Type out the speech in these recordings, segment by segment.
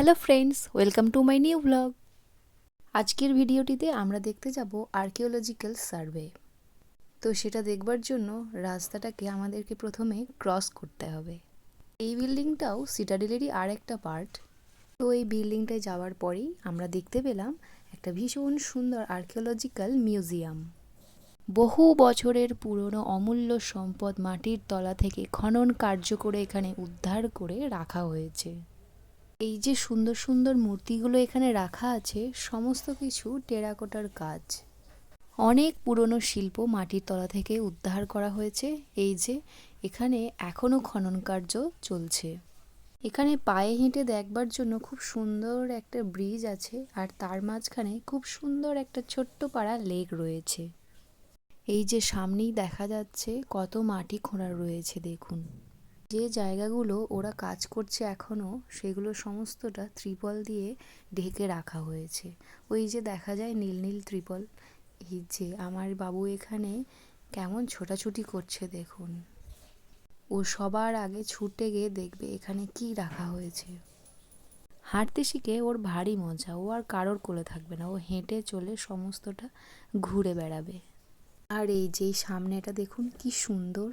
Hello friends welcome to my new blog আজকের ভিডিওটিতে আমরা দেখতে যাব আর্কিওলজিক্যাল সার্ভে তো সেটা দেখবার জন্য রাস্তাটাকে আমাদেরকে প্রথমে ক্রস করতে হবে। এই বিল্ডিংটাও সিটাডেলেরই আর একটা পার্ট তো এই বিল্ডিংটায় যাওয়ার পরেই আমরা দেখতে পেলাম একটা ভীষণ সুন্দর আর্কিওলজিক্যাল মিউজিয়াম বহু বছরের পুরনো অমূল্য সম্পদ মাটির তলা থেকে খনন কার্য করে এখানে উদ্ধার করে রাখা হয়েছে। এই যে সুন্দর সুন্দর মূর্তিগুলো এখানে রাখা আছে, সমস্ত কিছু টেরাকোটার কাজ। অনেক পুরনো শিল্প মাটির তলা থেকে উদ্ধার করা হয়েছে। এই যে এখানে এখনও খনন কার্য চলছে। এখানে পায়ে হেঁটে দেখবার জন্য খুব সুন্দর একটা ব্রিজ আছে আর তার মাঝখানে খুব সুন্দর একটা ছোট্ট পাড়া লেক রয়েছে। এই যে সামনেই দেখা যাচ্ছে কত মাটি খোঁড়া রয়েছে, দেখুন। যে জায়গাগুলো ওরা কাজ করছে এখনও সেগুলো সমস্তটা ত্রিপল দিয়ে ঢেকে রাখা হয়েছে। ওই যে দেখা যায় নীল নীল ত্রিপল। এই যে আমার বাবু এখানে কেমন ছোটাছুটি করছে দেখুন। ও সবার আগে ছুটে গিয়ে দেখবে এখানে কি রাখা হয়েছে। হাঁটতে শিখে ওর ভারী মজা, ও আর কারোর কোলে থাকবে না। ও হেঁটে চলে সমস্তটা ঘুরে বেড়াবে। আর এই যে সামনেটা দেখুন কি সুন্দর।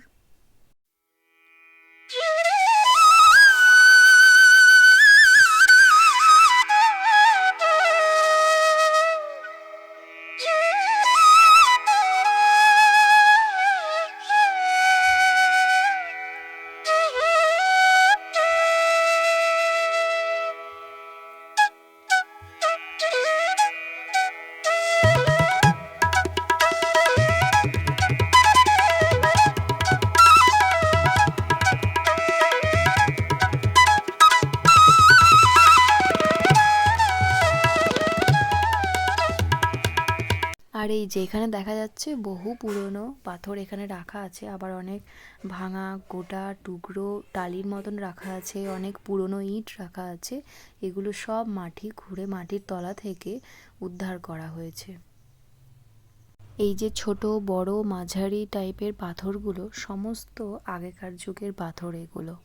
আর এই যে এখানে দেখা যাচ্ছে বহু পুরনো পাথর এখানে রাখা আছে, আবার অনেক ভাঙা গোটা টুকরো টালির মতন রাখা আছে, অনেক পুরনো ইট রাখা আছে, এগুলো সব মাটি খুঁড়ে মাটির তলা থেকে উদ্ধার করা হয়েছে। এই যে ছোট, বড়, মাঝারি টাইপের পাথরগুলো সমস্ত আগেকার যুগের পাথর এগুলো।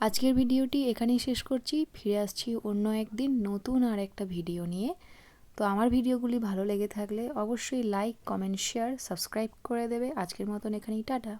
আজকের ভিডিওটি এখানেই শেষ করছি। ফিরে আসছি অন্য একদিন নতুন আর একটা ভিডিও নিয়ে। তো আমার ভিডিওগুলি ভালো লেগে থাকলে অবশ্যই লাইক কমেন্ট শেয়ার সাবস্ক্রাইব করে দেবে। আজকের মতন এখানেই, টাটা।